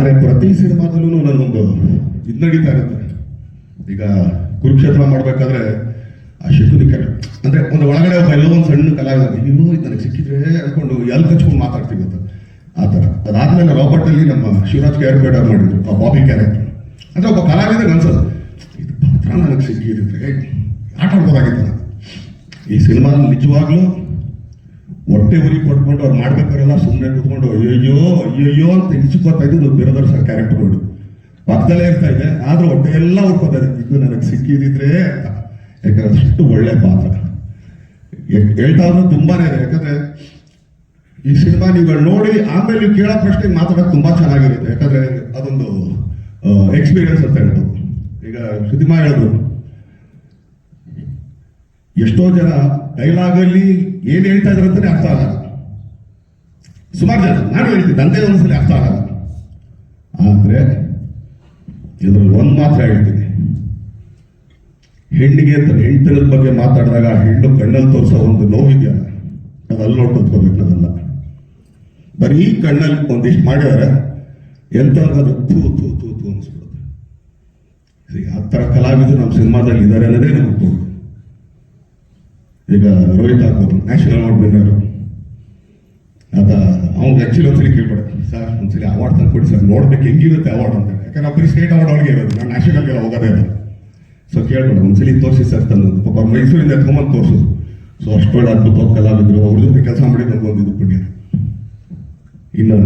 ಆದರೆ ಪ್ರತಿ ಸಿನಿಮಾದಲ್ಲೂ ನನಗೊಂದು ಇದು ನಡೀತಾ ಇರುತ್ತೆ. ಈಗ ಕುರುಕ್ಷೇತ್ರ ಮಾಡಬೇಕಾದ್ರೆ ಆ ಶಕುನಿಕ ಅಂದ್ರೆ ಒಂದು ಒಳಗಡೆ ಒಬ್ಬ ಎಲ್ಲೋ ಒಂದು ಸಣ್ಣ ಕಲಾವಿದ ಇನ್ನೂ ಇದು ನನಗೆ ಸಿಕ್ಕಿದ್ರೆ ಅನ್ಕೊಂಡು ಎಲ್ಲಿ ಕಚ್ಕೊಂಡು ಮಾತಾಡ್ತೀವಿ ಅಂತ. ಆ ಥರ. ಅದಾದಮೇಲೆ ರಾಬರ್ಟ್ ಅಲ್ಲಿ ನಮ್ಮ ಶಿವರಾಜ್ ಕೇರ್ಬೇಡ ಮಾಡಿದ್ರು, ಆ ಬಾಬಿ ಕ್ಯಾರೆಕ್ಟರ್ ಅಂದ್ರೆ ಒಬ್ಬ ಕಲಾವಿದ ಅನ್ಸೋದು, ಇದು ಪಾತ್ರ ನನಗೆ ಸಿಕ್ಕಿದ್ರೆ ಆಟ ಆಡ್ಬೋದಾಗಿತ್ತು ಈ ಸಿನಿಮಾ ನಿಜವಾಗ್ಲೂ ಹೊಟ್ಟೆ ಉರಿ ಕೊಟ್ಕೊಂಡು ಅವ್ರು ಮಾಡ್ಬೇಕಾರೆಲ್ಲ ಸುಮ್ಮನೆ ಕೂತ್ಕೊಂಡು ಅಯ್ಯೋ ಅಯ್ಯೋ ಅಂತ ಇಚ್ಕೋತಾ ಇದ್ದು ಬಿರೋದರ್ ಸರ್ ಕ್ಯಾರೆಕ್ಟರ್ ನೋಡಿ. ಪಕ್ಕದಲ್ಲೇ ಇರ್ತಾ ಇದೆ, ಆದ್ರೂ ಹೊಟ್ಟೆ ಎಲ್ಲ ಉರ್ಕೋತಾರೆ ಇದು. ನನಗೆ ಸಿಕ್ಕಿದಿದ್ರೆ ಯಾಕಂದ್ರೆ ಅಷ್ಟು ಒಳ್ಳೆ ಪಾತ್ರ. ಹೇಳ್ತಾ ಇದ್ರು ತುಂಬಾನೇ ಇದೆ. ಯಾಕಂದ್ರೆ ಈ ಸಿನಿಮಾ ನೀವು ನೋಡಿ, ಆಮೇಲೆ ನೀವು ಕೇಳೋ ಪ್ರಶ್ನೆ ಮಾತಾಡೋದು ತುಂಬಾ ಚೆನ್ನಾಗಿರುತ್ತೆ. ಯಾಕಂದ್ರೆ ಅದೊಂದು ಎಕ್ಸ್ಪೀರಿಯನ್ಸ್ ಅಂತ ಹೇಳ್ಬೋದು. ಈಗ ಸಿನಿಮಾ ಹೇಳಿದ್ರು ಎಷ್ಟೋ ಜನ ಡೈಲಾಗ್ ಅಲ್ಲಿ ಏನ್ ಹೇಳ್ತಾ ಅಂತಾನೆ ಅರ್ಥ ಆಗಲ್ಲ. ಸುಮಾರು ಜನ, ನಾನು ಹೇಳ್ತೀನಿ, ನಂದೇ ಒಂದ್ಸಲಿ ಅರ್ಥ ಆಗಲ್ಲ. ಆದ್ರೆ ಇದ್ರಲ್ಲಿ ಒಂದ್ ಮಾತ್ರ ಹೇಳ್ತೀನಿ. ಹೆಣ್ಣಿಗೆ ತನ್ನ ಹೆಂಡತನದ ಬಗ್ಗೆ ಮಾತಾಡಿದಾಗ ಹೆಣ್ಣು ಕಣ್ಣಲ್ಲಿ ತೋರಿಸೋ ಒಂದು ನೋವಿದೆಯಲ್ಲ ಅದು ಅಲ್ಲಿ ನೋಡ್ಕೊತ್ಕೋಬೇಕು ಅದೆಲ್ಲ ಬರೀ ಕಣ್ಣಲ್ಲಿ ಒಂದಿಷ್ಟು ಮಾಡಿದ್ರೆ ಅದು ತೂ ತೂ ತೂ ತೂ ಅನ್ಸ್ಬಿಡುತ್ತೆ. ಆ ಥರ ಕಲಾವಿದರು ನಮ್ಮ ಸಿನಿಮಾದಲ್ಲಿ ಇದ್ದಾರೆ ಅನ್ನೋದೇ ನಮಗೆ ಈಗ ರೋಹಿತ್ ಆಗ್ಬೋದು. ನ್ಯಾಷನಲ್ ಅವಾರ್ಡ್ ವಿನ್ನರ್ ಆತ ಅವ್ನಿಗೆ ಆಕ್ಚುಲಿ ಒಂದ್ಸಲಿ ಕೇಳ್ಬೇಡ ಸರ್ ಒಂದ್ಸಲಿ ಅವಾರ್ಡ್ ತಂದು ಕೊಡಿ ಸರ್ ನೋಡ್ಬೇಕು ಹೆಂಗಿರುತ್ತೆ ಅವಾರ್ಡ್ ಅಂತ. ಯಾಕಂದ್ರೆ ನಾವು ಬರೀ ಸ್ಟೇಟ್ ಅವಾರ್ಡ್ ಅವಳಿಗೆ ಇರೋದು. ನಾನು ನ್ಯಾಷನಲ್ಗೆಲ್ಲ ಹೋಗೋದೇ ಇಲ್ಲ. ಸೊ ಕೇಳ್ಬೇಡ ಒಂದ್ಸಲಿ ತೋರಿಸಿ ಸರ್ ತಂದು ಪಾಪ ಮೈಸೂರಿಂದ ಎತ್ಕೊಂಬಂದು ತೋರಿಸೋದು ಸೊ ಅಷ್ಟೊಳ್ಳೆ ಅದ್ಭುತವಾದ ಕಲಾವಿದರು. ಅವ್ರ ಜೊತೆ ಕೆಲಸ ಮಾಡಿ ಒಂದು ಇದು ಪುಣ್ಯ. ಇನ್ನು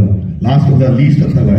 ಲಾಸ್ಟ್ ಅದ ಲೀಸ್ಟ್ ಅಂತಲ್ಲ